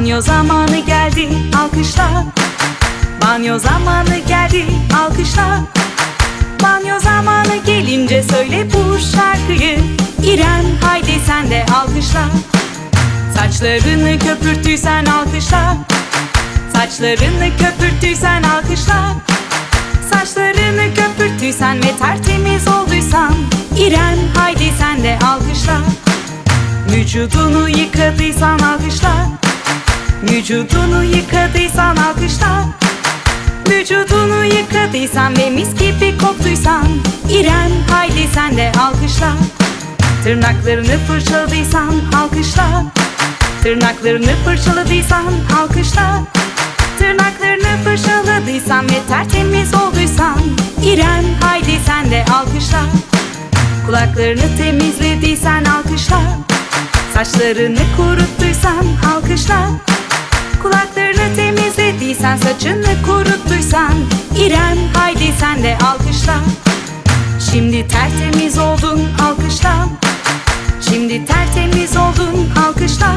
Banyo zamanı geldi alkışla. Banyo zamanı geldi alkışla. Banyo zamanı gelince söyle bu şarkıyı. İrem haydi sen de alkışla. Saçlarını köpürttüysen alkışla. Saçlarını köpürttüysen alkışla. Saçlarını köpürttüysen ve tertemiz olduysan. İrem haydi sen de alkışla. Vücudunu yıkadıysan alkışla Vücudunu yıkadıysan alkışla. Vücudunu yıkadıysan ve mis gibi koktuysan İrem haydi sen de alkışla. Tırnaklarını fırçaladıysan alkışla. Tırnaklarını fırçaladıysan alkışla. Tırnaklarını fırçaladıysan ve tertemiz olduysan İrem haydi sen de alkışla. Kulaklarını temizlediysen alkışla. Saçlarını kuruttuysan alkışla temizlediysen saçını kuruttuysan İrem haydi sen de alkışla. Şimdi tertemiz oldun alkışla. Şimdi tertemiz oldun alkışla